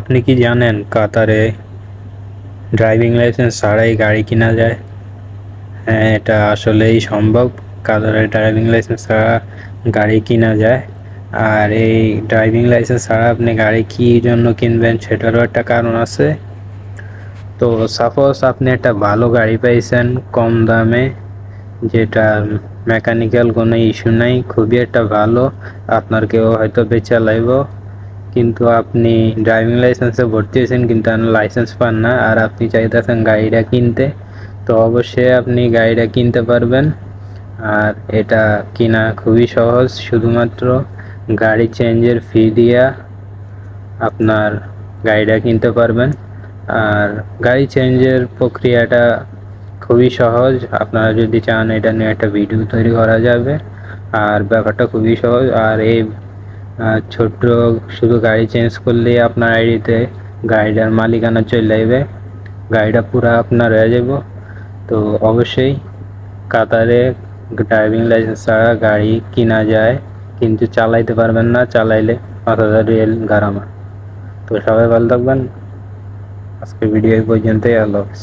আপনি কি জানেন কাতারে ড্রাইভিং লাইসেন্স ছাড়াই গাড়ি কিনা যায়? হ্যাঁ এটা আসলেই সম্ভব। কাতারে ড্রাইভিং লাইসেন্স ছাড়া গাড়ি কিনা যায়। আর এই ড্রাইভিং লাইসেন্স ছাড়া আপনি গাড়ি কী জন্য কিনবেন সেটারও একটা কারণ আছে। তো সাপোজ আপনি একটা ভালো গাড়ি পাইছেন কম দামে, যেটা মেকানিক্যাল কোনো ইস্যু নাই, খুবই একটা ভালো, আপনার কেউ হয়তো বেচা লাইব। কিন্তু আপনি ড্রাইভিং লাইসেন্সে ভর্তি হয়েছেন কিন্তু লাইসেন্স পান না, আর আপনি চাইতেছেন গাড়িটা কিনতে, তো অবশ্যই আপনি গাড়িটা কিনতে পারবেন। আর এটা কিনা খুবই সহজ, শুধুমাত্র গাড়ি চেঞ্জের ফি দিয়া আপনার গাড়িটা কিনতে পারবেন। আর গাড়ি চেঞ্জের প্রক্রিয়াটা খুবই সহজ, আপনারা যদি চান এটা নিয়ে একটা ভিডিও তৈরি করা যাবে। আর ব্যাপারটা খুবই সহজ, আর এই ছোট্ট শুধু গাড়ি চেঞ্জ করলেই আপনার আইডিতে গাড়িটার মালিকানা চলে যাবে গাড়িটা পুরো আপনার হয়ে যাব। তো অবশ্যই কাতারে ড্রাইভিং লাইসেন্স ছাড়া গাড়ি কিনা যায়, কিন্তু চালাইতে পারবেন না, চালাইলে পাঁচ হাজার রিয়েল গারামা। তো সবাই ভালো থাকবেন। আজকে ভিডিও এই পর্যন্তই, আল্লাহ হাফিজ।